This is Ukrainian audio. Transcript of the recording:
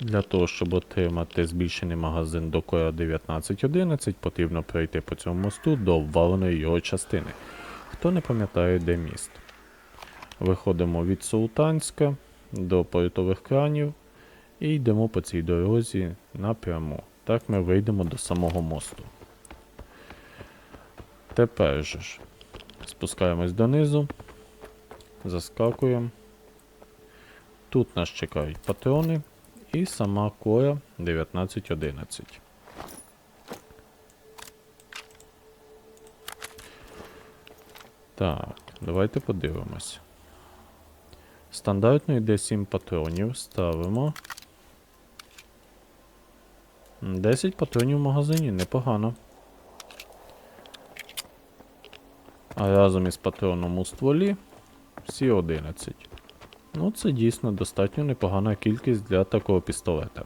Для того, щоб отримати збільшений магазин до Кора 1911, потрібно пройти по цьому мосту до обваленої його частини. Хто не пам'ятає, де міст. Виходимо від Султанська до портових кранів і йдемо по цій дорозі напряму. Так ми вийдемо до самого мосту. Тепер же ж спускаємось донизу, заскакуємо. Тут нас чекають патрони і сама кора 1911. Так, давайте подивимось. Стандартно йде 7 патронів, ставимо. 10 патронів в магазині, непогано. А разом із патроном у стволі всі 11. Ну, це дійсно достатньо непогана кількість для такого пістолета.